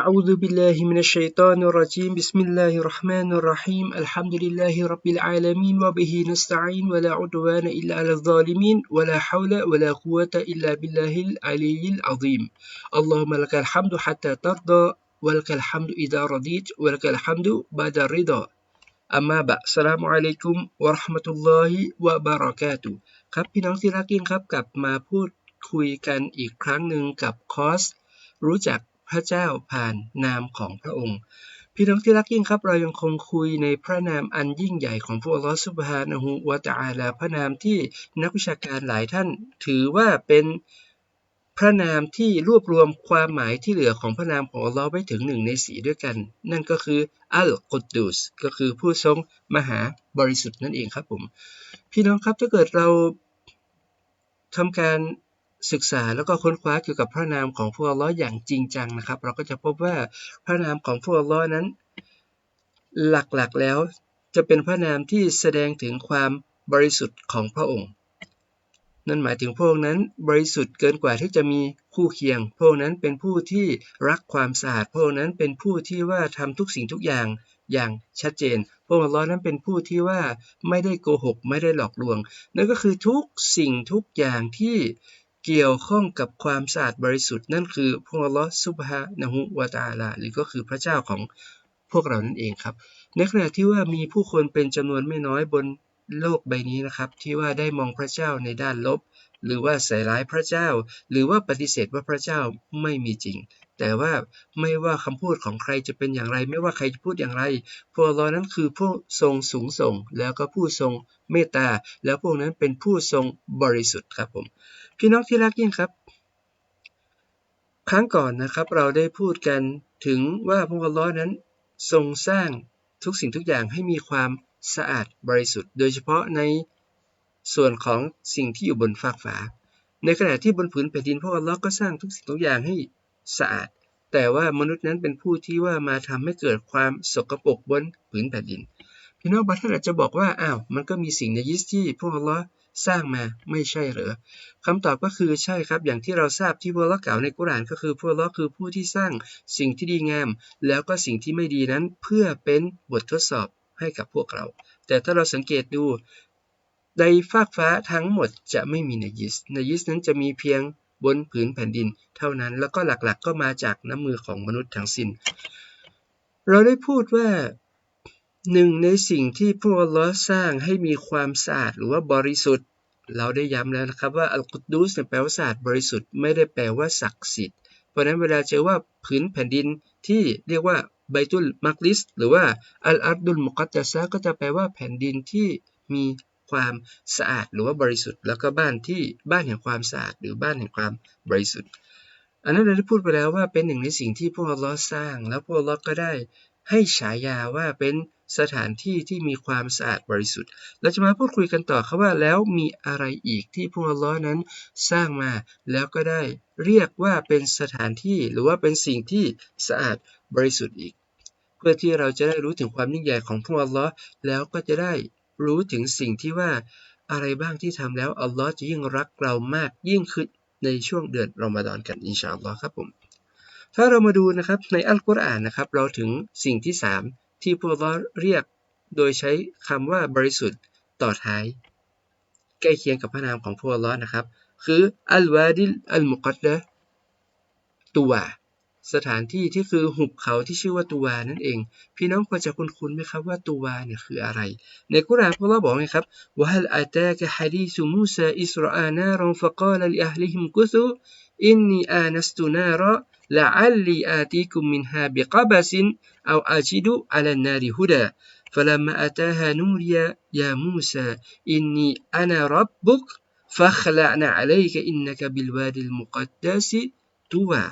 أعوذ بالله من الشيطان الرجيم بسم الله الرحمن الرحيم الحمد لله رب العالمين وبه نستعين ولا عدوان إلا على الظالمين ولا حول ولا قوة إلا بالله العلي العظيم اللهم لك الحمد حتى ترضى ولك الحمد إذا رضيت ولك الحمد بعد الرضا أما بعد السلام عليكم ورحمة الله وبركاته ครับพี่น้องที่รักยิ่งครับกลับมาพูดคุยกันอีกครั้งหนึ่งกับคอร์สรู้จัก พระเจ้าผ่านนามของพระองค์ พี่น้องที่รักยิ่งครับ เรายังคงคุยในพระนามอันยิ่งใหญ่ของพระองค์ลอสุบฮานะฮูวะตะอาลาพระนามที่นักวิชาการหลายท่านถือว่าเป็นพระนามที่รวบรวมความหมายที่เหลือของพระนามของอัลลอฮ์ไว้ถึงหนึ่งในสีด้วยกัน นั่นก็คืออัลกุดดุสก็คือผู้ทรงมหาบริสุทธิ์นั่นเองครับผม พี่น้องครับถ้าเกิดเราทำการ ศึกษาแล้วก็ค้นคว้าเกี่ยวกับพระนามของพระอัลลอฮ์อย่างจริงจังนะครับ เราก็จะพบว่าพระนามของพระอัลลอฮ์นั้น หลักๆแล้วจะเป็นพระนามที่แสดงถึงความบริสุทธิ์ของพระองค์ นั่นหมายถึงพระองค์นั้นบริสุทธิ์เกินกว่าที่จะมีคู่เคียง พระองค์นั้นเป็นผู้ที่รักความสะอาด พระองค์นั้นเป็นผู้ที่ว่าทำทุกสิ่งทุกอย่างอย่างชัดเจน พระองค์นั้นเป็นผู้ที่ว่าไม่ได้โกหก ไม่ได้หลอกลวง นั่นก็คือทุกสิ่งทุกอย่างที่ เกี่ยวข้องกับความสะอาดบริสุทธิ์นั่นคือพระลอสุบฮานะฮุวาตาลาหรือก็คือพระเจ้าของพวกเรานั่นเองครับ ในขณะที่ว่ามีผู้คนเป็นจำนวนไม่น้อยบนโลกใบนี้นะครับ ที่ว่าได้มองพระเจ้าในด้านลบ หรือว่าใส่ร้ายพระเจ้า หรือว่าปฏิเสธว่าพระเจ้าไม่มีจริง แต่ว่าไม่ว่าคำพูดของใครจะเป็นอย่างไร ไม่ว่าใครจะพูดอย่างไรพวกเรานั้นคือผู้ทรงสูงส่ง แล้วก็ผู้ทรงเมตตาแล้วพวกนั้นเป็นผู้ทรงบริสุทธิ์ครับผม พี่น้องที่รักยิ่งครับ ครั้งก่อนนะครับ เราได้พูดกันถึงว่าพระองค์ล้อนั้น ทรงสร้างทุกสิ่งทุกอย่างให้มีความสะอาดบริสุทธิ์ โดยเฉพาะในส่วนของสิ่งที่อยู่บนฟากฟ้าในขณะที่บนผืนแผ่นดินพระองค์ก็สร้างทุกสิ่งทุกอย่างให้สะอาด แต่ว่ามนุษย์นั้นเป็นผู้ที่ว่ามาทำให้เกิดความสกปรกบนผืนแผ่นดินพี่น้องบางท่านอาจจะบอกว่าอ้าวมันก็มีสิ่งในยิสที่พวกเรา สร้างมาไม่ใช่เหรอคำตอบก็คือใช่ครับ อย่างที่เราทราบที่พวกเรากล่าวในกุรานก็คือพวกเราคือผู้ที่สร้างสิ่งที่ดีงาม แล้วก็สิ่งที่ไม่ดีนั้นเพื่อเป็นบททดสอบให้กับพวกเรา แต่ถ้าเราสังเกตดูในฟากฟ้าทั้งหมดจะไม่มีนยิสนยิสนั้นจะมีเพียงบนผืนแผ่นดินเท่านั้นแล้วก็หลักๆกก็มาจากน้ำมือของมนุษย์ทั้งสิน้น เราได้พูดว่า หนึ่งในสิ่งที่พระองค์สร้างให้มีความสะอาดหรือว่าบริสุทธิ์ เราได้ย้ำแล้วนะครับว่าอัลกุดูสแปลว่าสะอาดบริสุทธิ์ไม่ได้แปลว่าศักดิ์สิทธิ์ เพราะนั้นเวลาเจอว่าผืนแผ่นดินที่เรียกว่าไบตุลมักลิสหรือว่าอัลอับดุลมุกัตตะซะก็จะแปลว่าแผ่นดินที่มีความสะอาดหรือว่าบริสุทธิ์ แล้วก็บ้านที่บ้านแห่งความสะอาดหรือบ้านแห่งความบริสุทธิ์ อันนั้นเราได้พูดไปแล้วว่าเป็นหนึ่งในสิ่งที่พวกเราสร้าง แล้วพวกเราก็ได้ให้ฉายาว่าเป็น สถานที่ที่มีความสะอาดบริสุทธิ์ เราจะมาพูดคุยกันต่อครับว่าแล้วมีอะไรอีกที่พวกอัลลอฮ์นั้นสร้างมา แล้วก็ได้เรียกว่าเป็นสถานที่หรือว่าเป็นสิ่งที่สะอาดบริสุทธิ์อีก เพื่อที่เราจะได้รู้ถึงความยิ่งใหญ่ของพวกอัลลอฮ์แล้วก็จะได้รู้ถึงสิ่งที่ว่าอะไรบ้างที่ทำแล้วอัลลอฮ์จะยิ่งรักเรามากยิ่งขึ้นในช่วงเดือนรอมฎอนกันอินชาอัลลอฮ์ครับผมถ้าเรามาดูนะครับในอัลกุรอานนะครับเราถึงสิ่งที่ 3 ที่พวกเราเรียกโดยใช้คำว่าบริสุทธิ์ต่อท้าย ใกล้เคียงกับพระนามของพวกเรานะครับ คืออัลวาดิลอัลมุกัดดะตัวสถานที่ที่คือหุบเขาที่ชื่อว่าตูวานั่นเอง พี่น้องพอจะคุ้นๆไหมครับว่าตูวาเนี่ยคืออะไร ในกุรอานพระเราบอกไงครับว่าฮัลอาตากะฮะดีซุมูซาอิสราอานารอนฟะกาลลิอัลลิฮิมกุซุอินนีอานัสตุนาระ لعلي آتيكم منها بقبس أو أجد على النار هدى. فلما أتاها نوري يا موسى إني أنا ربك فاخلعنا عليك إنك بالوادي المقدس طوى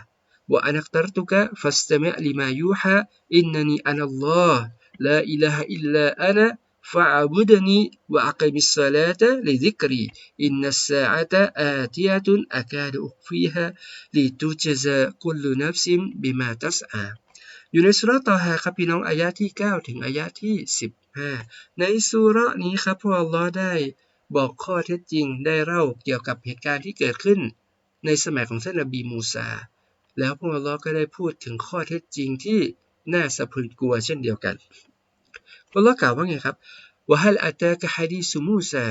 وأنا اخترتك فاستمع لما يوحى إنني أنا الله لا إله إلا أنا فاعبدني وأقم الصلاة لذكري إن الساعة آتية أكاد أخفيها لتجزى كل نفس بما تسعى อยู่ในสุรตอฮาครับพี่น้องอายะที่ 9 ถึงอายะที่ 15 ในสุรนี้ครับพระอัลลอฮ์ได้บอกข้อเท็จจริงได้เล่าเกี่ยวกับเหตุการณ์ที่เกิดขึ้น ในสมัยของท่านนบีมูซา แล้วพวกอัลลอฮ์ก็ได้พูดถึงข้อเท็จจริงที่น่าสะพรึงกลัวเช่นเดียวกัน อัลลอฮ์กล่าวว่าไงครับวะฮัลอัตากะฮะดีสุมูซา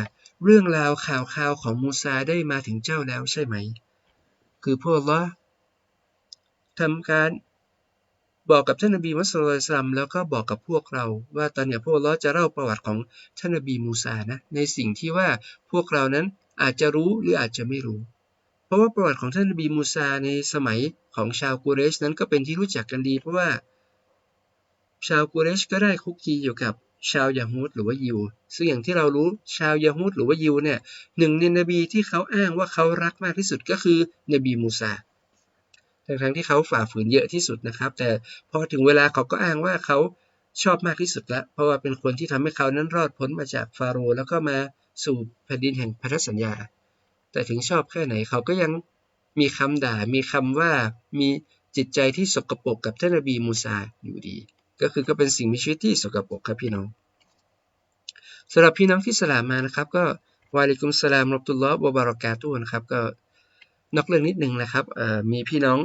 เรื่องราวข่าวข่าวของมูซาได้มาถึงเจ้าแล้วใช่ไหม คือพวกอัลลอฮ์ทำการบอกกับท่านนบีมุสลิมแล้วก็บอกกับพวกเรา ว่าตอนนี้พวกเราจะเล่าประวัติของท่านนบีมูซานะในสิ่งที่ว่าพวกเรานั้นอาจจะรู้หรืออาจจะไม่รู้ เพราะว่าประวัติของท่านนบีมูซาในสมัยของชาวกูเรชนั้นก็เป็นที่รู้จักกันดี เพราะว่า ชาวกูเรชก็ได้คุกคีอยู่กับชาวยาฮูดหรือว่ายิว ซึ่งอย่างที่เรารู้ชาวยาฮูดหรือว่ายิวเนี่ยหนึ่งในนบีที่เขาอ้างว่าเขารักมากที่สุดก็คือนบีมูซาทั้งที่เขาฝ่าฝืนเยอะที่สุดนะครับ แต่พอถึงเวลาเขาก็อ้างว่าเขาชอบมากที่สุดละเพราะว่าเป็นคนที่ทำให้เขานั้นรอดพ้นมาจากฟาโรห์แล้วก็มาสู่แผ่นดินแห่งพันธสัญญา แต่ถึงชอบแค่ไหนเขาก็ยังมีคำด่ามีคำว่ามีจิตใจที่สกปรกกับท่านนบีมูซาอยู่ดี ก็คือก็เป็นสิ่งมีชีวิตที่สกปรกครับพี่น้องสำหรับพี่น้องที่สลามมานะครับ ก็วาลิกุมสลามรบตุลลอฮ์บบารอกาตุนะครับก็นอกเรื่องนิดนึงนะครับมีพี่น้อง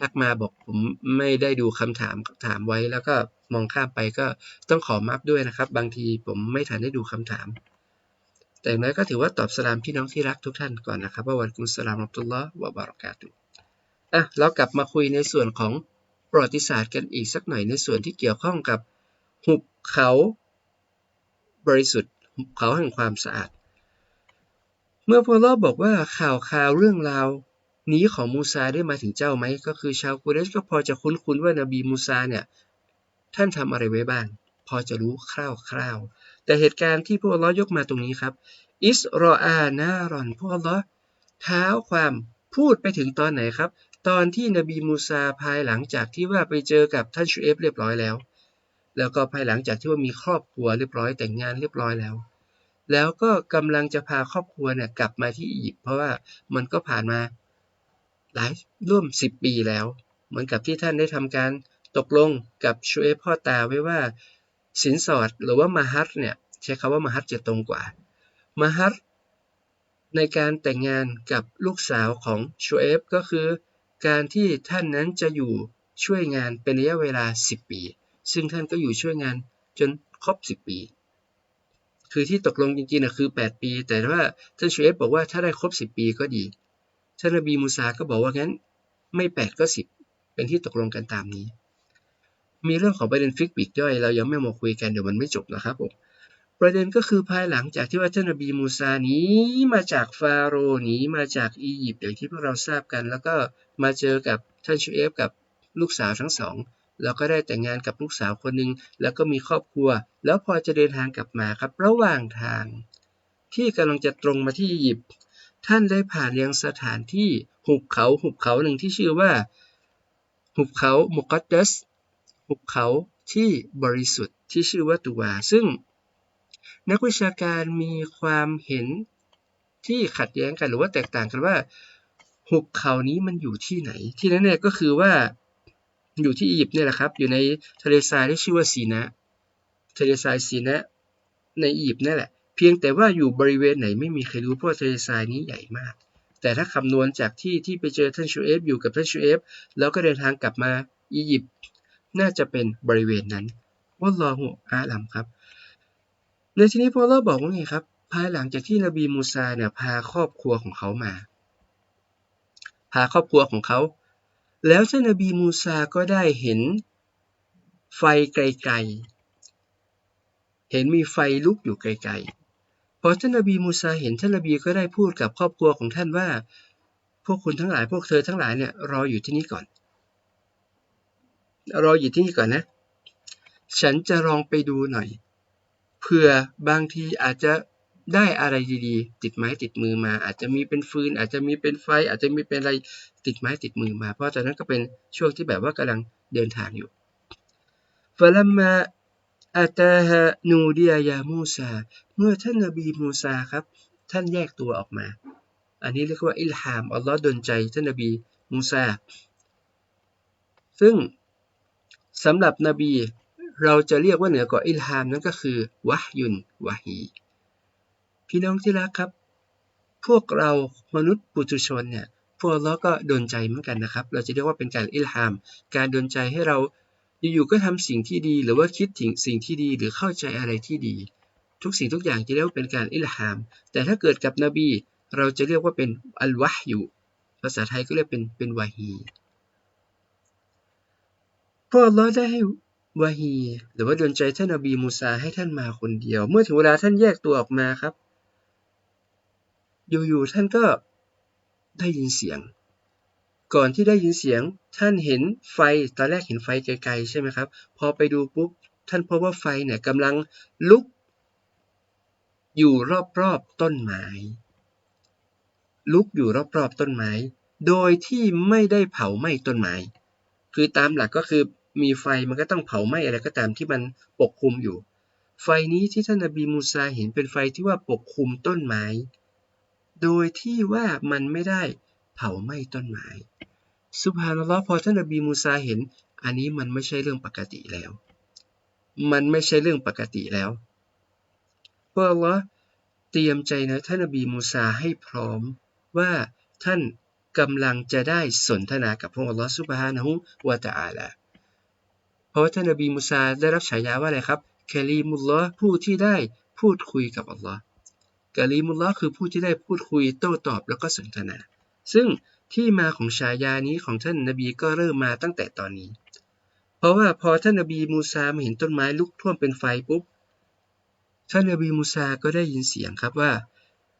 ทักมาบอกผมไม่ได้ดูคำถามถามไว้ แล้วก็มองข้ามไปก็ต้องขอมัฟด้วยนะครับ บางทีผมไม่ทันได้ดูคำถาม แต่น้อยก็ถือว่าตอบสลามพี่น้องที่รักทุกท่านก่อนนะครับว่าวันกุสลามอับตุลลอฮ์วะบารอกาตุอะเรากลับมาคุยในส่วนของ ประวัติศาสตร์กันอีกสักหน่อยในส่วนที่เกี่ยวข้องกับหุบเขาบริสุทธิ์หุบเขาแห่งความสะอาด เมื่อพอลอบอกว่าข่าวข่าวเรื่องราวนี้ของมูซาได้มาถึงเจ้าไหม ก็คือชาวกุเรชก็พอจะคุ้นๆว่านบีมูซาเนี่ยท่านทำอะไรไว้บ้าง พอจะรู้คร่าวๆ แต่เหตุการณ์ที่พวกเรายกมาตรงนี้ครับ อิสรออา นารอนพวกเราเท้าความพูดไปถึงตอนไหนครับ ตอนที่นบีมูซาภายหลังจากที่ว่าไปเจอกับท่านชูเอฟเรียบร้อยแล้ว แล้วก็ภายหลังจากที่ว่ามีครอบครัวเรียบร้อยแต่งงานเรียบร้อยแล้ว แล้วก็กำลังจะพาครอบครัวเนี่ยกลับมาที่อียิปต์เพราะว่ามันก็ผ่านมาหลายร่วม 10 ปีแล้ว เหมือนกับที่ท่านได้ทำการตกลงกับชูเอฟพ่อตาไว้ว่าสินสอดหรือว่ามาฮัตเนี่ยใช้คาว่ามาฮัตจะตรงกว่ามาฮัตในการแต่งงานกับลูกสาวของชูเอฟก็คือ การที่ท่านนั้นจะอยู่ช่วยงานเป็นระยะเวลา 10 ปี ซึ่งท่านก็อยู่ช่วยงานจนครบ 10 ปี คือที่ตกลงจริงๆนะคือ 8 ปี แต่ว่าท่านชูเอฟบอกว่าถ้าได้ครบ 10 ปีก็ดี ท่านนบีมูซาก็บอกว่างั้นไม่ 8 ก็ 10 เป็นที่ตกลงกันตามนี้ มีเรื่องของประเด็นฟิกบิกย่อย เรายังไม่มาคุยกันเดี๋ยวมันไม่จบนะครับผม ประเด็นก็คือภายหลังจากที่ว่าท่านนบีมูซานี้มาจากฟาโรห์หนีมาจากอียิปต์อย่างที่พวกเราทราบกัน แล้วก็มาเจอกับท่านชูเอฟกับลูกสาวทั้งสองแล้วก็ได้แต่งงานกับลูกสาวคนหนึ่งแล้วก็มีครอบครัว แล้วพอจะเดินทางกลับมาครับ ระหว่างทาง ที่กำลังจะตรงมาที่อียิปต์ท่านได้ผ่านยังสถานที่หุบเขาหุบเขาหนึ่งที่ชื่อว่า หุบเขามุกัดดัสหุบเขาที่บริสุทธิ์ที่ชื่อว่าตูวาซึ่ง นักวิชาการมีความเห็นที่ขัดแย้งกันหรือว่าแตกต่างกันว่าหุบเขานี้มันอยู่ที่ไหน ที่นั้นเนี่ยก็คือว่าอยู่ที่อียิปต์เนี่ยแหละครับ อยู่ในทะเลทรายที่ชื่อว่าซีนะทะเลทรายซีนะในอียิปต์นั่นแหละ เพียงแต่ว่าอยู่บริเวณไหนไม่มีใครรู้เพราะทะเลทรายนี้ใหญ่มาก แต่ถ้าคำนวณจากที่ที่ไปเจอท่านชูเอฟอยู่กับท่านชูเอฟแล้วก็เดินทางกลับมาอียิปต์น่าจะเป็นบริเวณนั้นวัลลอฮุอาลัมครับ ในที่นี้พอเราบอกว่าไงครับ ภายหลังจากที่นบีมูซาเนี่ยพาครอบครัวของเขามา พาครอบครัวของเขา แล้วท่านนบีมูซาก็ได้เห็นไฟไกลๆ เห็นมีไฟลุกอยู่ไกลๆ พอท่านนบีมูซาเห็นท่านนบีก็ได้พูดกับครอบครัวของท่านว่า พวกคุณทั้งหลายพวกเธอทั้งหลายเนี่ยรออยู่ที่นี่ก่อน รออยู่ที่นี่ก่อนนะ ฉันจะลองไปดูหน่อย เผื่อบางทีอาจจะได้อะไรดีๆ ติดไม้ติดมือมา อาจจะมีเป็นฟืน อาจจะมีเป็นไฟ อาจจะมีเป็นอะไรติดไม้ติดมือมา เพราะตอนนั้นก็เป็นช่วงที่แบบว่ากำลังเดินทางอยู่ฟาลัมมาอัตาฮะนูดียามูซา เมื่อท่านนบีมูซาครับ ท่านแยกตัวออกมา อันนี้เรียกว่าอิลฮาม อัลลอฮ์ดลใจท่านนบีมูซา ซึ่งสำหรับนบี เราจะเรียกว่าเหนือกว่าอิลฮามนั่นก็คือวะยุนวะฮีพี่น้องที่รักครับ พวกเรามนุษย์ปุถุชนเนี่ยพวกเราก็ดนใจเหมือนกันนะครับ เราจะเรียกว่าเป็นการอิลฮาม การดนใจให้เราอยู่ๆก็ทำสิ่งที่ดีหรือว่าคิดถึงสิ่งที่ดีหรือเข้าใจอะไรที่ดี ทุกสิ่งทุกอย่างจะเรียกว่าเป็นการอิลฮาม แต่ถ้าเกิดกับนบี เราจะเรียกว่าเป็นอัลวะยูภาษาไทยก็เรียกเป็นเป็นวาฮีพวกเราได้ให้ วาฮี หรือว่าดนใจท่านนบีมูซาให้ท่านมาคนเดียว เมื่อถึงเวลาท่านแยกตัวออกมาครับ อยู่ๆท่านก็ได้ยินเสียง ก่อนที่ได้ยินเสียง ท่านเห็นไฟ ตอนแรกเห็นไฟไกลๆใช่ไหมครับ พอไปดูปุ๊บ ท่านพบว่าไฟเนี่ยกำลังลุก อยู่รอบๆต้นไม้ ลุกอยู่รอบๆต้นไม้ โดยที่ไม่ได้เผาไหม้ต้นไม้ คือตามหลักก็คือ มีไฟมันก็ต้องเผาไหม้อะไรก็ตามที่มันปกคลุมอยู่ ไฟนี้ที่ท่านนบีมูซาเห็นเป็นไฟที่ว่าปกคลุมต้นไม้ โดยที่ว่ามันไม่ได้เผาไหม้ต้นไม้สุภานัลลอฮ์พอท่านนบีมูซาเห็น อันนี้มันไม่ใช่เรื่องปกติแล้ว มันไม่ใช่เรื่องปกติแล้วเพราะว่าเตรียมใจนะท่านนบีมูซาให้พร้อมว่าท่านกำลังจะได้สนทนากับพระองค์ลอสุบฮานะฮูวะตะอาลา เพราะท่านนบีมูซาได้รับฉายาว่าอะไรครับคลีมุลลอฮ์ผู้ที่ได้พูดคุยกับอัลลอฮ์กาลีมุลลอคือผู้ที่ได้พูดคุยโต้ตอบแล้วก็สนทนา ซึ่งที่มาของฉายานี้ของท่านนบีก็เริ่มมาตั้งแต่ตอนนี้ เพราะว่าพอท่านนบีมูซาเห็นต้นไม้ลุกท่วมเป็นไฟปุ๊บท่านนบีมูซาก็ได้ยินเสียงครับว่า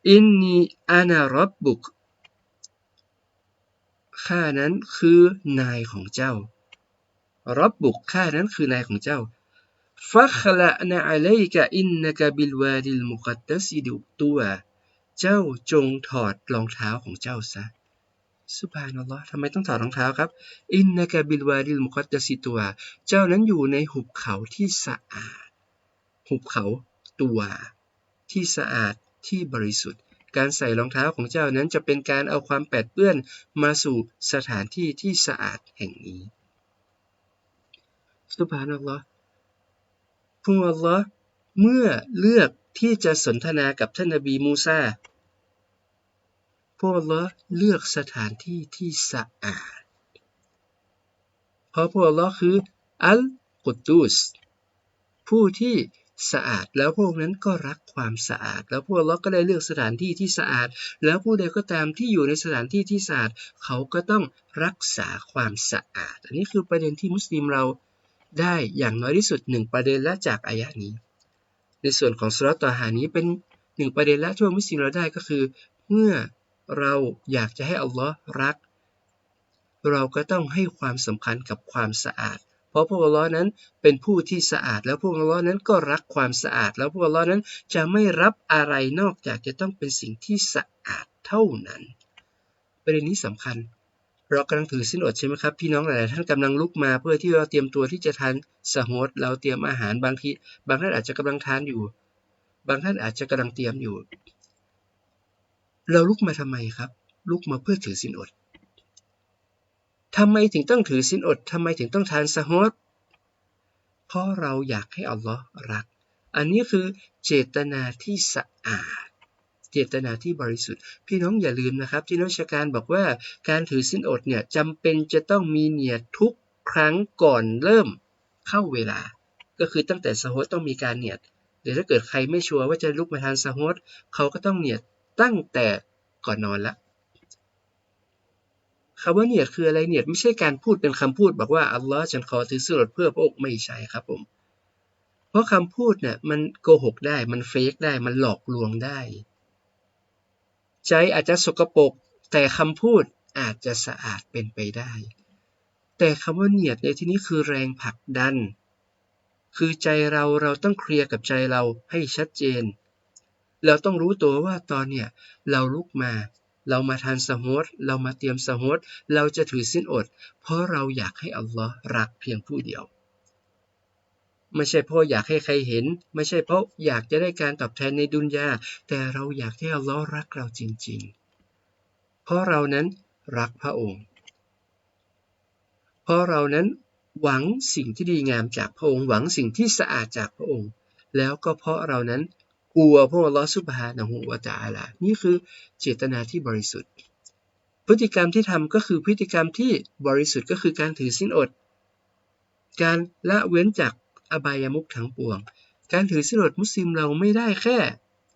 อินนีอานารับบุกข้านั้นคือนายของเจ้า รับบุกข้านั้นคือนายของเจ้าฟัคละนะอะลัยกะอินนะกะบิลวาดิลมุกัดตัสิดุตัวเจ้าจงถอดรองเท้าของเจ้าซะสุภานัลลอฮ์ทำไมต้องถอดรองเท้าครับ อินนะกะบิลวาดิลมุกัดตัสิตัว เจ้านั้นอยู่ในหุบเขาที่สะอาด หุบเขาตัวที่สะอาดที่บริสุทธิ์ การใส่รองเท้าของเจ้านั้นจะเป็นการเอาความแปดเปื้อนมาสู่สถานที่ที่สะอาดแห่งนี้ สุภานัลลอฮ์พรอัลลอฮ์เมื่อเลือกที่จะสนทนากับท่านนบีมูซาพระอัลลอฮ์เลือกสถานที่ที่สะอาด เพราะพระอัลลอฮ์คืออัลกุตตุสผู้ที่สะอาดแล้วพวกนั้นก็รักความสะอาด แล้วพวกเราก็ได้เลือกสถานที่ที่สะอาด แล้วผู้ใดก็ตามที่อยู่ในสถานที่ที่สะอาด เขาก็ต้องรักษาความสะอาด อันนี้คือประเด็นที่มุสลิมเรา ได้อย่างน้อยที่สุดหนึ่งประเด็นละจากอายะนี้ ในส่วนของสุรต่อหานี้เป็นหนึ่งประเด็นละที่ว่ามุสลิมเราได้ก็คือ เมื่อเราอยากจะให้อัลลอฮ์รัก เราก็ต้องให้ความสำคัญกับความสะอาด เพราะพวกอัลลอฮ์นั้นเป็นผู้ที่สะอาด แล้วพวกอัลลอฮ์นั้นก็รักความสะอาด แล้วพวกอัลลอฮ์นั้นจะไม่รับอะไรนอกจากจะต้องเป็นสิ่งที่สะอาดเท่านั้น ประเด็นนี้สำคัญ เรากำลังถือสินอดใช่ไหมครับพี่น้องหลายๆท่านกำลังลุกมา เพื่อที่เราเตรียมตัวที่จะทานสโฮดเราเตรียมอาหารบางทีบางท่านอาจจะกำลังทานอยู่ บางท่านอาจจะกำลังเตรียมอยู่ เราลุกมาทำไมครับ ลุกมาเพื่อถือสินอดทำไมถึงต้องถือสินอดทำไมถึงต้องทานสโฮดเพราะเราอยากให้อัลลอฮ์รัก อันนี้คือเจตนาที่สะอาด เจตนาที่บริสุทธิ์ พี่น้องอย่าลืมนะครับ ที่นักวิชาการบอกว่าการถือสินอดเนี่ยจำเป็นจะต้องมีเนียทุกครั้งก่อนเริ่มเข้าเวลา ก็คือตั้งแต่สโฮดต้องมีการเนียดเดี๋ยวถ้าเกิดใครไม่ชัวร์ว่าจะลุกมาทานสโฮดเขาก็ต้องเนียดตั้งแต่ก่อนนอนละคำว่าเนียดคืออะไรเนียดไม่ใช่การพูดเป็นคำพูด บอกว่าอัลลอฮ์ฉันขอถือสินอดเพื่อพระองค์ไม่ใช่ครับผมเพราะคำพูดเนี่ยมันโกหกได้มันเฟกได้มันหลอกลวงได้ ใจอาจจะสกปรกแต่คำพูดอาจจะสะอาดเป็นไปได้ แต่คำว่าเนียดในที่นี้คือแรงผลักดัน คือใจเราเราต้องเคลียร์กับใจเราให้ชัดเจน เราต้องรู้ตัวว่าตอนเนี้ยเราลุกมา เรามาทานสโฮดเรามาเตรียมสโฮดเราจะถือสิ้นอด เพราะเราอยากให้อัลลอฮ์รักเพียงผู้เดียว ไม่ใช่เพราะอยากให้ใครเห็น ไม่ใช่เพราะอยากจะได้การตอบแทนในดุนยา แต่เราอยากให้อัลลอฮ์รักเราจริง ๆ เพราะเรานั้นรักพระองค์ เพราะเรานั้นหวังสิ่งที่ดีงามจากพระองค์ หวังสิ่งที่สะอาดจากพระองค์ แล้วก็เพราะเรานั้นกลัวพระอัลลอฮ์สุบฮานะฮูวะตะอาลานี่คือเจตนาที่บริสุทธิ์ พฤติกรรมที่ทำก็คือพฤติกรรมที่บริสุทธิ์ก็คือการถือสินอด การละเว้นจาก อบายามุขทั้งปวง การถือสินอดมุสลิมเราไม่ได้แค่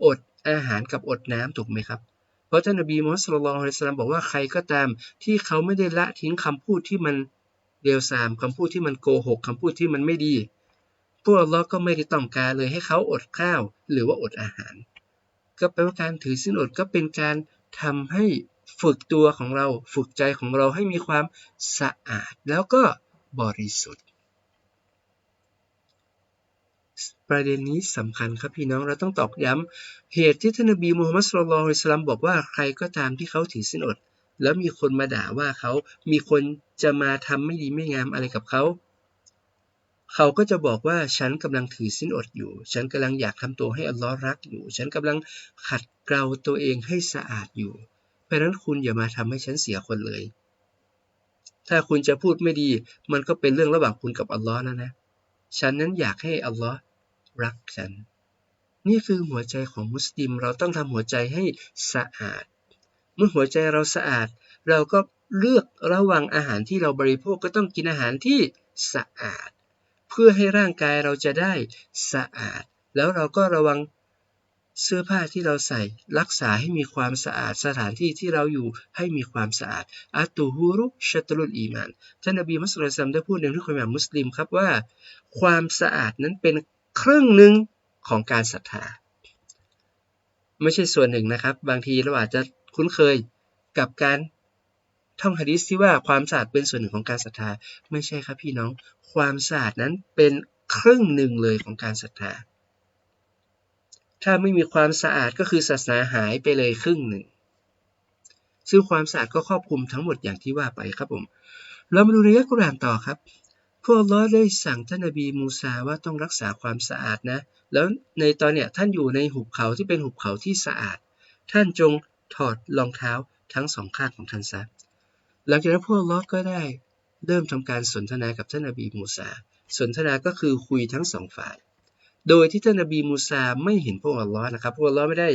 อดอาหารกับอดน้ำถูกไหมครับ เพราะท่านนบีมุฮัมมัดสุลลัลฮุอะลัยฮิวะซัลลัมบอกว่าใครก็ตามที่เขาไม่ได้ละทิ้งคำพูดที่มันเลวทรามคำพูดที่มันโกหกคำพูดที่มันไม่ดี พวกอัลลอก็ไม่ได้ต้องการเลยให้เขาอดข้าว หรือว่าอดอาหาร ก็แปลว่าการถือสินอดก็เป็นการทำให้ฝึกตัวของเราฝึกใจของเราให้มีความสะอาดแล้วก็บริสุทธิ์ ประเด็นนี้สำคัญครับพี่น้องเราต้องตอกย้ำเหตุที่ท่านนบีมูฮัมมัดสุลลัลอิสลามบอกว่าใครก็ตามที่เขาถือสินอด แล้วมีคนมาด่าว่าเขา มีคนจะมาทำไม่ดีไม่งามอะไรกับเขา เขาก็จะบอกว่าฉันกำลังถือสินอดอยู่ ฉันกำลังอยากทำตัวให้อัลลอฮ์รักอยู่ ฉันกำลังขัดเกลาตัวเองให้สะอาดอยู่ เพราะนั้นคุณอย่ามาทำให้ฉันเสียคนเลย ถ้าคุณจะพูดไม่ดี มันก็เป็นเรื่องระหว่างคุณกับอัลลอฮ์นะนะ ฉันนั้นอยากให้อัลลอฮ์ รักฉัน นี่คือหัวใจของมุสลิม เราต้องทำหัวใจให้สะอาด เมื่อหัวใจเราสะอาด เราก็เลือกระวังอาหารที่เราบริโภคก็ต้องกินอาหารที่สะอาด เพื่อให้ร่างกายเราจะได้สะอาด แล้วเราก็ระวังเสื้อผ้าที่เราใส่รักษาให้มีความสะอาดสถานที่ที่เราอยู่ให้มีความสะอาดอัตูฮูรุชัตรุลอีมานท่านนบีมุสลิมได้พูดในทุกคนแบบมุสลิมครับว่า ความสะอาดนั้นเป็น ครึ่งหนึ่งของการศรัทธา ไม่ใช่ส่วนหนึ่งนะครับ บางทีเราอาจจะคุ้นเคยกับการท่องฮะดิษที่ว่าความสะอาดเป็นส่วนหนึ่งของการศรัทธา ไม่ใช่ครับพี่น้อง ความสะอาดนั้นเป็นครึ่งหนึ่งเลยของการศรัทธา ถ้าไม่มีความสะอาดก็คือศาสนาหายไปเลยครึ่งหนึ่ง ซึ่งความสะอาดก็ครอบคลุมทั้งหมดอย่างที่ว่าไปครับผม เรามาดูในยักุรานต่อครับ วกลอได้สั่งท่านนบีมูซาว่าต้องรักษาความสะอาดนะ แล้วในตอนเนี้ยท่านอยู่ในหุบเขาที่เป็นหุบเขาที่สะอาด ท่านจงถอดรองเท้าทั้งสองข้างของท่านซะ หลังจากนั้นพวกลอก็ได้เริ่มทำการสนทนากับท่านนบีมูซา สนทนาก็คือคุยทั้งสองฝ่าย โดยที่ท่านนบีมูซาไม่เห็นพวกอัลลอฮ์นะครับ พวกอัลลอฮ์ไม่ได้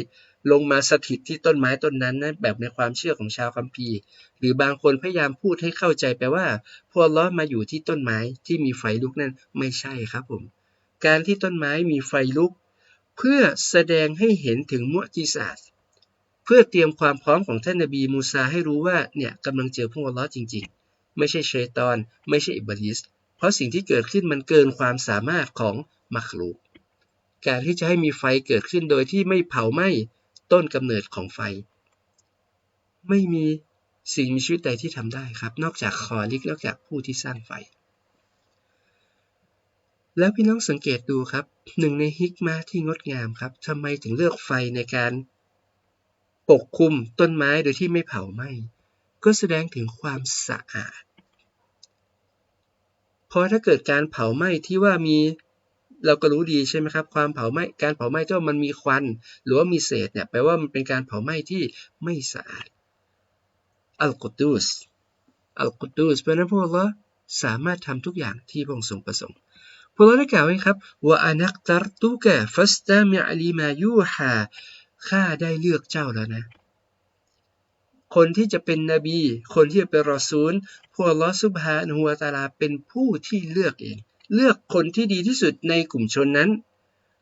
ลงมาสถิตที่ต้นไม้ต้นนั้นนะแบบในความเชื่อของชาวคัมภีร์ หรือบางคนพยายามพูดให้เข้าใจไปว่าพวกอัลลอมาอยู่ที่ต้นไม้ที่มีไฟลุกนั่นไม่ใช่ครับผม การที่ต้นไม้มีไฟลุก เพื่อแสดงให้เห็นถึงมุจิศาสเพื่อเตรียมความพร้อมของท่านนบีมูซาให้รู้ว่าเนี่ยกำลังเจอพวกลลอจริง ๆ ไม่ใช่เชตอน ไม่ใช่อิบลิสเพราะสิ่งที่เกิดขึ้นมันเกินความสามารถของมักลูกการที่จะให้มีไฟเกิดขึ้นโดยที่ไม่เผาไหม้ ต้นกำเนิดของไฟ ไม่มีสิ่งมีชีวิตใดที่ทำได้ครับ นอกจากคอลิกนอกจากผู้ที่สร้างไฟ แล้วพี่น้องสังเกตดูครับหนึ่งในฮิกมาที่งดงามครับทำไมถึงเลือกไฟในการปกคลุมต้นไม้โดยที่ไม่เผาไหม้ก็แสดงถึงความสะอาด เพราะถ้าเกิดการเผาไหม้ที่ว่ามี เราก็รู้ดีใช่ไหมครับ ความเผาไหม้การเผาไหม้ถ้ามันมีควัน หรือว่ามีเศษเนี่ยแปลว่ามันเป็นการเผาไหม้ที่ไม่สะอาดอัลกุตุสอัลกุตุสเพราะนั้นพวกเราสามารถทำทุกอย่างที่พระองค์ทรงประสงค์พวกเราได้กล่าวไว้ครับว่าอนักตรตุกะฟัสตามิอลีมายูฮาข้าได้เลือกเจ้าแล้วนะ คนที่จะเป็นนบี คนที่จะเป็นรอซูลพวกลอสุบฮานหัวตาลาเป็นผู้ที่เลือกเอง เลือกคนที่ดีที่สุดในกลุ่มชนนั้น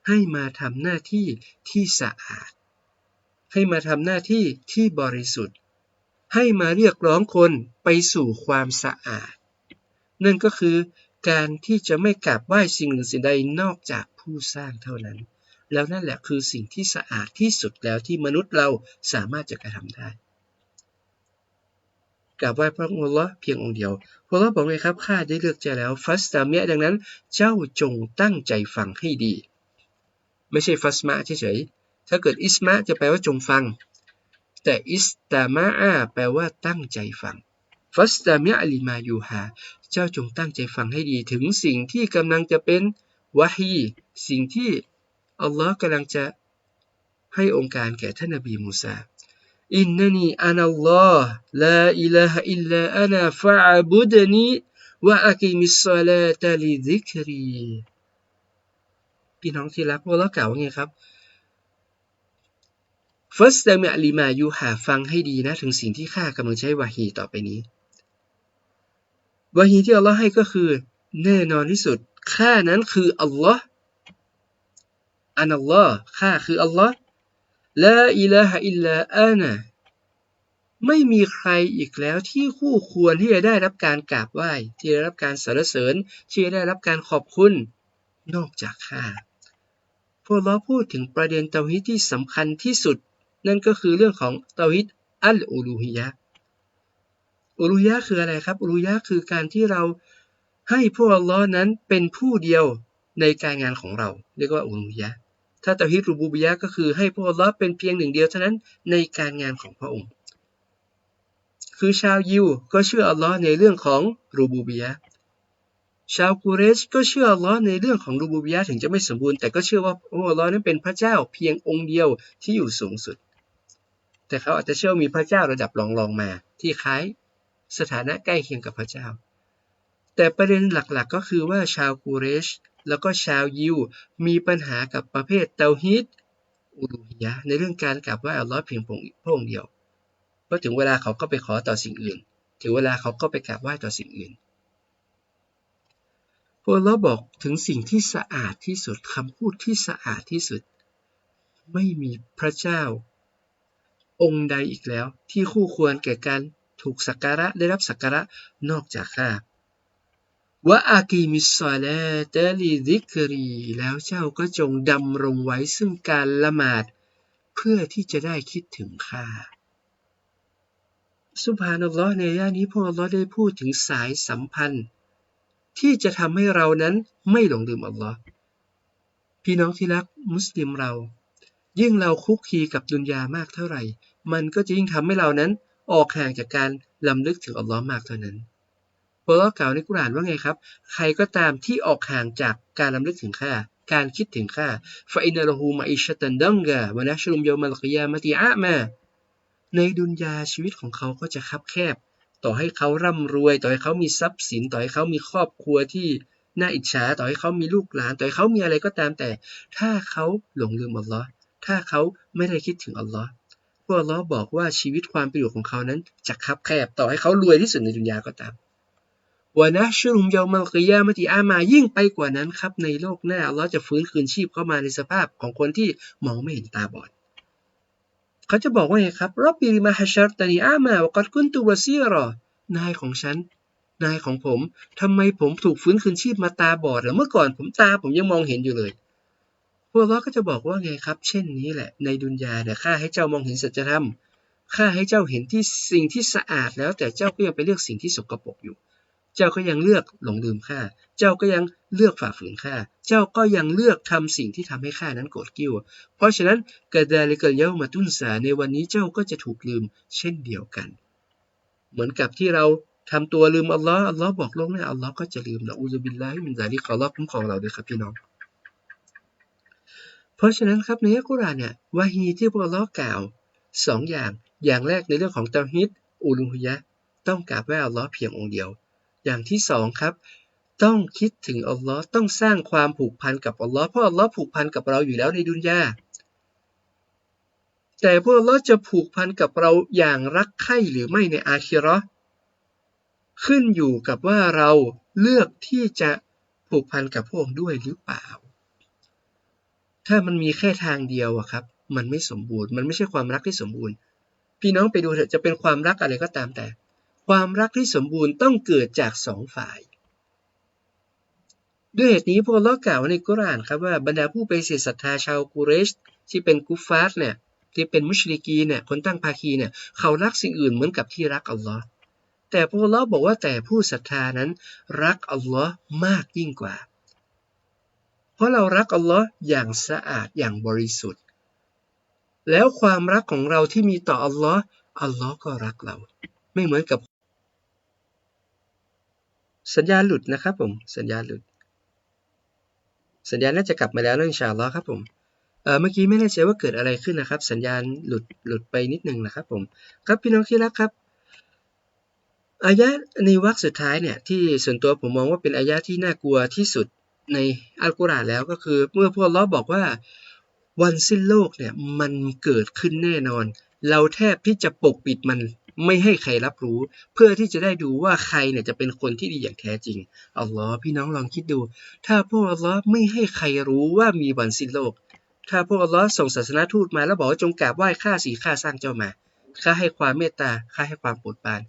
ให้มาทำหน้าที่ที่สะอาด ให้มาทำหน้าที่ที่บริสุทธิ์ ให้มาเรียกร้องคนไปสู่ความสะอาด นั่นก็คือการที่จะไม่กราบไหว้สิ่งหนึ่งสิ่งใดนอกจากผู้สร้างเท่านั้น แล้วนั่นแหละคือสิ่งที่สะอาดที่สุดแล้วที่มนุษย์เราสามารถจะกระทำได้ กราบไหว้พระองค์ละเพียงองค์เดียวพระองค์บอกเลยครับข้าได้เลือกเจ้าแล้วฟัสตามียดังนั้นเจ้าจงตั้งใจฟังให้ดี ไม่ใช่ฟัสมาเฉยๆถ้าเกิดอิสมาจะแปลว่าจงฟัง แต่อิสตามาอาแปลว่าตั้งใจฟังฟัสตามียอลิมายูฮาเจ้าจงตั้งใจฟังให้ดีถึงสิ่งที่กำลังจะเป็นวะฮีสิ่งที่อัลลอฮ์กำลังจะให้องค์การแก่ท่านนบีมูซา อินนันีอานัลลอฮ์ลาอิลาฮะอิลลาอานาฟะอับุดนีวะอากิมิสซาลาตลิซิกรีพี่น้องที่รักพวกเรากล่าว่าไงครับฟัสตามิอลิมายูหาฟังให้ดีนะ ถึงสิ่งที่ข้ากำลังใช้วาฮีต่อไปนี้วาฮีที่อัลลอฮ์ให้ก็คือ แน่นอนที่สุดข้านั้นคืออัลลอฮ์อันอัลลอฮ์ข้าคืออัลลอฮ์ ลาอิลาฮะอิลลาอานะไม่มีใครอีกแล้วที่คู่ควรที่จะได้รับการกราบไหว้ ที่ได้รับการสรรเสริญ ที่ได้รับการขอบคุณ นอกจากข้าพวกเราพูดถึงประเด็นเตาฮิดที่สำคัญที่สุด นั่นก็คือเรื่องของเตาฮิดอัลอูลูฮิยะอูลูฮิยะคืออะไรครับอูลูฮิยะคือการที่เราให้พวกอัลลอฮ์นั้นเป็นผู้เดียวในการงานของเรา เรียกว่าอูลูฮิยะ ถ้าเตาฮิดรูบูบิยะก็คือให้พวกอัลลอฮ์เป็นเพียงหนึ่งเดียวเท่านั้นในการงานของพระองค์ คือชาวยิวก็เชื่ออัลลอฮ์ในเรื่องของรูบูบิยะชาวกุเรชก็เชื่ออัลลอฮ์ในเรื่องของรูบูบิยะถึงจะไม่สมบูรณ์แต่ก็เชื่อว่าอ้อัลลอฮ์นั้นเป็นพระเจ้าเพียงองค์เดียวที่อยู่สูงสุด แต่เขาอาจจะเชื่อมีพระเจ้าระดับรองๆมา ที่คล้ายสถานะใกล้เคียงกับพระเจ้า แต่ประเด็นหลักๆ ก็คือว่าชาวกูเรช แล้วก็ชาวยิว มีปัญหากับประเภทเตาฮิดอูลูฮิยะในเรื่องการกราบไหว้อัลลอฮ์เพียงพระองค์เดียวพอถึงเวลาเขาก็ไปขอต่อสิ่งอื่น ถึงเวลาเขาก็ไปกราบไหว้ต่อสิ่งอื่นพวกเราบอกถึงสิ่งที่สะอาดที่สุดคำพูดที่สะอาดที่สุด ไม่มีพระเจ้า องค์ใดอีกแล้ว ที่คู่ควรแก่การถูกสักการะได้รับสักการะนอกจากข้า วะอากีมิสซาลาตลีดิกรีแล้วเจ้าก็จงดำรงไว้ซึ่งการละหมาด เพื่อที่จะได้คิดถึงข้าสุภานัลลอฮ์ในย่านี้พวกอัลลอฮ์ได้พูดถึงสายสัมพันธ์ ที่จะทำให้เรานั้นไม่หลงลืมอัลลอฮ์พี่น้องที่รักมุสลิมเรา ยิ่งเราคุกคีกับดุนยามากเท่าไหร่ มันก็จะยิ่งทำให้เรานั้นออกห่างจากการลำลึกถึงอัลลอฮ์มากเท่านั้น พระกล่าวในกุรานว่าไงครับ ใครก็ตามที่ออกห่างจากการลำลึกถึงข้าการคิดถึงข้าฟาอินละฮูมาอิชตันดังกะวะนะชลุมยมัลกิยามะติอามา ในดุนยาชีวิตของเขาก็จะคับแคบ ต่อให้เขาร่ำรวย ต่อให้เขามีทรัพย์สิน ต่อให้เขามีครอบครัวที่น่าอิจฉา ต่อให้เขามีลูกหลาน ต่อให้เขามีอะไรก็ตามแต่ ถ้าเขาหลงลืมอัลลอฮ์ถ้าเขาไม่ได้คิดถึงอัลลอฮ์พวกอัลลอฮ์บอกว่าชีวิตความเป็นอยู่ของเขานั้นจะคับแคบ ต่อให้เขารวยที่สุดในดุนยาก็ตาม วะนะชุรุมเยามัลกิยามติอามายิ่งไปกว่านั้นครับในโลกหน้าเราจะฟื้นคืนชีพเข้ามาในสภาพของคนที่มองไม่เห็นตาบอดเขาจะบอกว่าไงครับรับบิริมาฮัชรตานีอามาวกัดกุนตุวซีรอนายของฉัน นายของผมทำไมผมถูกฟื้นคืนชีพมาตาบอดหรือเมื่อก่อนผมตาผมยังมองเห็นอยู่เลยพวกเราก็จะบอกว่าไงครับ เช่นนี้แหละ ในดุนยาเนี่ยข้าให้เจ้ามองเห็นสัจธรรมข้าให้เจ้าเห็นที่สิ่งที่สะอาดแล้วแต่เจ้าก็ยังไปเลือกสิ่งที่สกปรกอยู่ เจ้าก็ยังเลือกหลงลืมข้าเจ้าก็ยังเลือกฝ่าฝืนข้าเจ้าก็ยังเลือกทำสิ่งที่ทำให้ข้านั้นโกรธกิ้ว เพราะฉะนั้นกระดาลิกเยามาตุนสาในวันนี้เจ้าก็จะถูกลืมเช่นเดียวกัน เหมือนกับที่เราทำตัวลืมอัลลอฮ์อัลลอฮ์บอกลงนะอัลลอฮ์ก็จะลืมนะอูซุบิลลาฮิมินซาลิกอัลลอฮ์คุ้มครองเราด้วยครับพี่น้อง เพราะฉะนั้นครับในอัลกุรอานเนี่ยวาฮีที่พวกเรากล่าวสองอย่างอย่างแรกในเรื่องของเตาฮิดอูลุฮุยะต้องกราบไหว้อัลลอฮ์เพียงองค์เดียว อย่างที่สองครับต้องคิดถึงอัลลอฮ์ต้องสร้างความผูกพันกับอัลลอฮ์เพราะอัลลอฮ์ผูกพันกับเราอยู่แล้วในดุนยาแต่พวกอัลลอฮ์จะผูกพันกับเราอย่างรักใคร่หรือไม่ในอาคิรอขึ้นอยู่กับว่าเราเลือกที่จะผูกพันกับพวกด้วยหรือเปล่า ถ้ามันมีแค่ทางเดียวอะครับ มันไม่สมบูรณ์ มันไม่ใช่ความรักที่สมบูรณ์ พี่น้องไปดูเถอะจะเป็นความรักอะไรก็ตามแต่ ความรักที่สมบูรณ์ต้องเกิดจากสองฝ่าย ด้วยเหตุนี้พวกเรากล่าวในกุรานครับว่าบรรดาผู้ไปเสียศรัทธาชาวกูเรช ที่เป็นกุฟาร์เนี่ยที่เป็นมุชลิกีเนี่ยคนตั้งภาคีเนี่ยเขารักสิ่งอื่นเหมือนกับที่รักอัลลอฮ์แต่พวกเราบอกว่าแต่ผู้ศรัทธานั้นรักอัลลอฮ์มากยิ่งกว่า เพราะเรารักอัลลอฮ์อย่างสะอาดอย่างบริสุทธิ์ แล้วความรักของเราที่มีต่ออัลลอฮ์อัลลอฮ์ก็รักเรา ไม่เหมือนกับ สัญญาณหลุดนะครับผม สัญญาณหลุด สัญญาณน่าจะกลับมาแล้วนะอินชาอัลลอฮ์ครับผมเเมื่อกี้ไม่แน่ใจว่าเกิดอะไรขึ้นนะครับ สัญญาณหลุดหลุดไปนิดนึงนะครับผม ครับพี่น้องที่รักครับอายะในวรรคสุดท้ายเนี่ยที่ส่วนตัวผมมองว่าเป็นอายะที่น่ากลัวที่สุดในอัลกุรอานแล้วก็คือ เมื่อพวกเราบอกว่าวันสิ้นโลกเนี่ยมันเกิดขึ้นแน่นอน เราแทบที่จะปกปิดมัน ไม่ให้ใครรับรู้ เพื่อที่จะได้ดูว่าใครเนี่ยจะเป็นคนที่ดีอย่างแท้จริงอัลลอฮ์พี่น้องลองคิดดู ถ้าพวกอัลลอฮ์ไม่ให้ใครรู้ว่ามีวันสิ้นโลก ถ้าพวกอัลลอฮ์ส่งศาสนาทูตมาแล้วบอกว่าจงกราบไหว้ข้าสีข้าสร้างเจ้ามาข้าให้ความเมตตาข้าให้ความโปรดปราน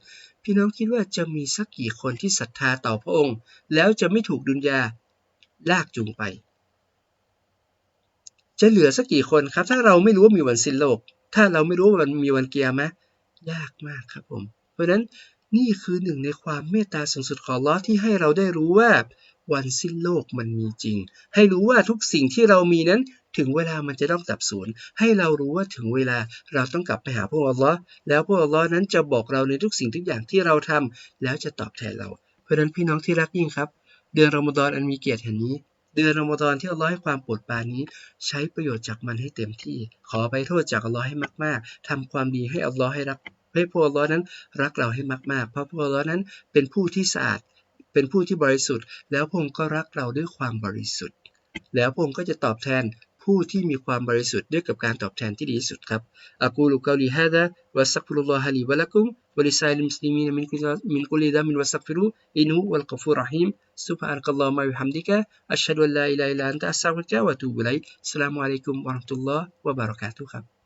พี่น้องคิดว่าจะมีสักกี่คนที่ศรัทธาต่อพระองค์ แล้วจะไม่ถูกดุนยาลากจูงไป จะเหลือสักกี่คนครับ ถ้าเราไม่รู้ว่ามีวันสิ้นโลก ถ้าเราไม่รู้ว่ามันมีวันเกียร์ไหม ยากมากครับผม เพราะนั้นนี่คือหนึ่งในความเมตตาสูงสุดของลอที่ให้เราได้รู้ว่าวันสิ้นโลกมันมีจริง ให้รู้ว่าทุกสิ่งที่เรามีนั้นถึงเวลามันจะต้องดับสูญให้เรารู้ว่าถึงเวลาเราต้องกลับไปหาพระอัลลอฮ์แล้วพระอัลลอฮ์นั้นจะบอกเราในทุกสิ่งทุกอย่างที่เราทำแล้วจะตอบแทนเรา เพราะฉะนั้นพี่น้องที่รักยิ่งครับ เดือนรอมฎอนอันมีเกียรติแห่งนี้ เดือนอมฎอนที่อัลลอฮ์ให้ความโปรดปรานนี้ ใช้ประโยชน์จากมันให้เต็มที่ ขอไปโทษจากอัลลอฮ์ให้มาก ๆทำความดีให้อัลลอฮ์ให้รักให้พวกอัลลอฮ์นั้นรักเราให้มากๆ เพราะพวกอัลลอฮ์นั้นเป็นผู้ที่สะอาดเป็นผู้ที่บริสุทธิ์ แล้วพระองค์ก็รักเราด้วยความบริสุทธิ์ แล้วพระองค์ก็จะตอบแทน ผู้ที่มีความบริสุทธิ์ด้วยกับการตอบแทนที่ดีที่สุดครับอักูลุกาลีฮะดะวัสักฟุลลอฮะลีวะละกุมวะลิซาลิมสลิมีนมินกุลิดามินวัสักฟิรุอินุวัลกฟูรหิมซุบฮานะกัลลอฮุมะบิฮัมดิกะอัชฮะดุอัลลาอิลาฮะอิลลันตะอัสซาฟิกะวะตูบุไลสลามุอะลัยกุมวะเราะห์มะตุลลอฮ์วะบะเราะกาตุฮ์ครับ